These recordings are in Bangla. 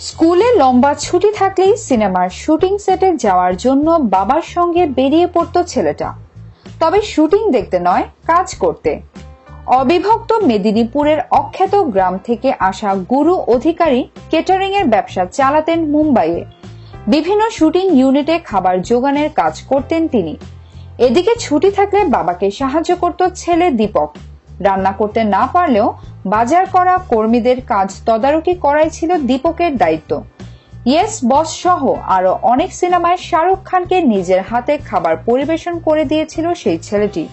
স্কুলে লম্বা ছুটি থাকলেই সিনেমার শুটিং সেটে যাওয়ার জন্য বাবার সঙ্গে বেরিয়ে পড়তো ছেলেটা। তবে শুটিং দেখতে নয়, কাজ করতে। অবিভক্ত মেদিনীপুরের অখ্যাত গ্রাম থেকে আসা গুরু অধিকারী কেটারিং এর ব্যবসা চালাতেন মুম্বাইয়ে। বিভিন্ন শুটিং ইউনিটে খাবার জোগানের কাজ করতেন তিনি। এদিকে ছুটি থাকলে বাবাকে সাহায্য করত ছেলে দীপক। রান্না করতে না পারলেও বাজার করা কর্মীদের কাজ তদারকি করাই ছিল দীপকের দায়িত্ব। ইয়েস বস সহ আরও অনেক সিনেমায় শাহরুখ খানকে নিজের হাতে খাবার পরিবেশন করে দিয়েছিল সেই ছেলেটি।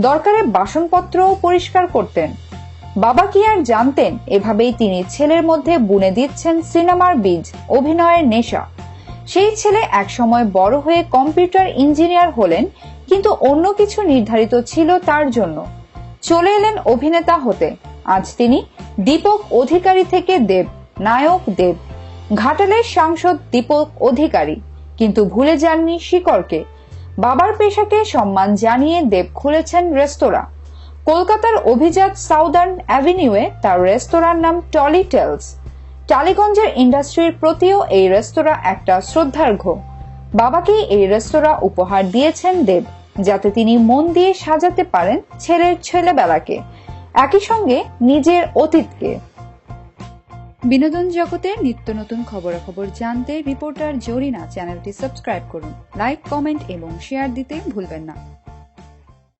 দরকারে বাসনপত্রও পরিষ্কার করতেন। বাবা কি আর জানতেন? এভাবেই তিনি ছেলের মধ্যে বুনে দিচ্ছেন সিনেমার বীজ, অভিনয়ের নেশা। সেই ছেলে একসময় বড় হয়ে কম্পিউটার ইঞ্জিনিয়ার হলেন, কিন্তু অন্য কিছু নির্ধারিত ছিল তার জন্য। চলে এলেন অভিনেতা হতে। আজ তিনি দীপক অধিকারী থেকে দেব, নায়ক দেব। ঘাটালের সাংসদ দীপক অধিকারী। কিন্তু ভুলে যাননি শিকড়কে। বাবার পেশাকে সম্মান জানিয়ে দেব খুলেছেন রেস্তোরাঁ। কলকাতার অভিজাত সাউদার্ন অ্যাভিনিউয়ে তার রেস্তোরাঁর নাম টলি টেলস। টালিগঞ্জের ইন্ডাস্ট্রির প্রতিও এই রেস্তোরাঁ একটা শ্রদ্ধার্ঘ্য। বাবাকে এই রেস্তোরাঁ উপহার দিয়েছেন দেব। যাতে তিনি মন দিয়ে সাজাতে পারেন ছেলের ছেলেবেলাকে। একই সঙ্গে নিজের অতীতকে। বিনোদন জগতের নিত্য নতুন খবরাখবর জানতে রিপোর্টার জরিনা চ্যানেলটি সাবস্ক্রাইব করুন, লাইক, কমেন্ট এবং শেয়ার দিতে ভুলবেন না।